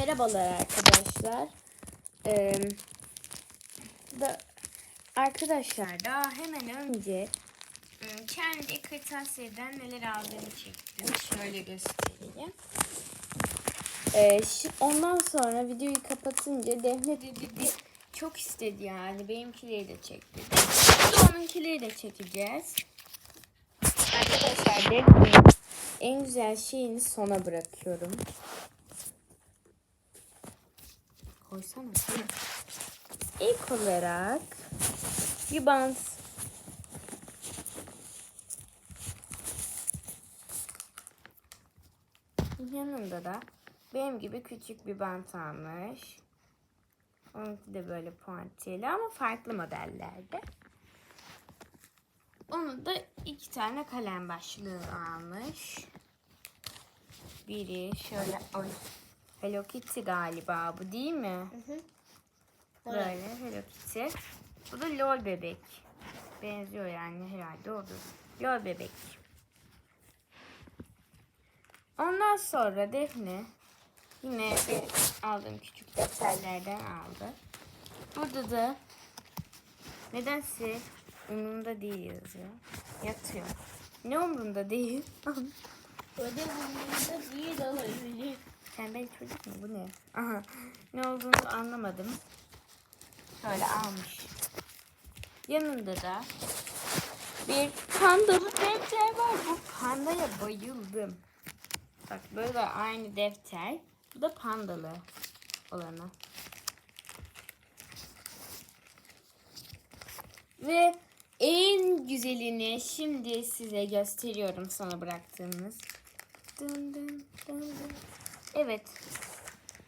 merhabalar arkadaşlar. Ee, da, arkadaşlar daha hemen önce kendi kırtasiyeden neler aldığımı çektim. Şöyle göstereyim. Ee, ondan sonra videoyu kapatınca Defne dedi dedi çok istedi yani benimkileri de çek dedi. Biz de onunkileri de çekeceğiz. Arkadaşlar Defne'nin en güzel şeyini sona bırakıyorum. Koysana. İlk olarak bir bant. Yanında da benim gibi küçük bir bant almış. Onunki de böyle puantiyeli ama farklı modellerde. Onu da iki tane kalem başlığı almış. Biri şöyle ay Hello Kitty galiba bu değil mi? Böyle Hello Kitty. Bu da lol bebek. Benziyor yani herhalde odur. Lol bebek. Ondan sonra Defne yine aldığım küçük defterlerden aldı. Burada da nedense umurumda değil yazıyor. Yatıyor. Ne umurumda değil? Ödevimde değil olabilir. Tembel çocuk mu bu ne? Aha. Ne olduğunu anlamadım. Şöyle almış. Yanında da bir pandalı defter var. Bu pandaya bayıldım. Bak böyle aynı defter. Bu da pandalı olanı. Ve en güzelini şimdi size gösteriyorum sana bıraktığımız. Dın dın dın. Evet.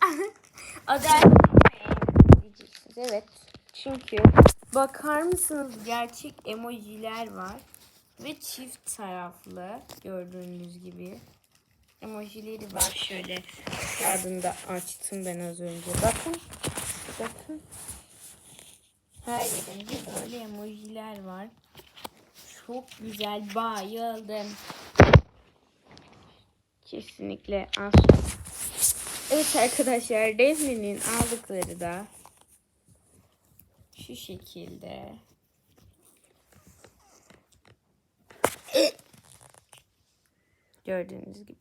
Adı diyeceksiniz. Evet. Çünkü bakar mısınız gerçek emojiler var. Ve çift taraflı gördüğünüz gibi. Emojileri var. Şöyle kağıdını açtım ben az önce. Bakın. Bakın. Her yerinde böyle emojiler var. Çok güzel. Bayıldım. Kesinlikle az. Evet arkadaşlar Defne'nin aldıkları da şu şekilde. Gördüğünüz gibi.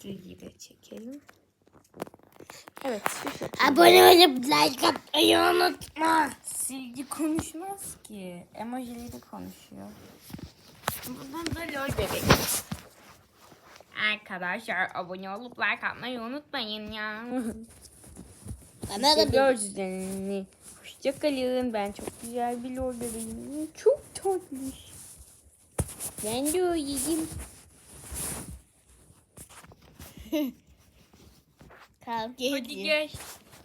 Silgiyi de çekelim. Evet şu şekilde. Abone olup like atmayı unutma. Silgi konuşmaz ki. Emojileri konuşuyor. Buradan da lol bebek. Arkadaşlar abone olup like atmayı unutmayın ya. Bana da bir Gördüğünüz Hoşçakalın. Ben çok güzel bir lol bebeğim. Çok tatlış. Ben de öyleyim. kavga Hadi ediyor. gel.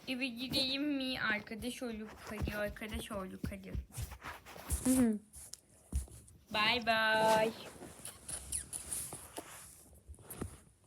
Eve gideyim mi? Arkadaş olduk hadi. Arkadaş olduk hadi. Bye bye.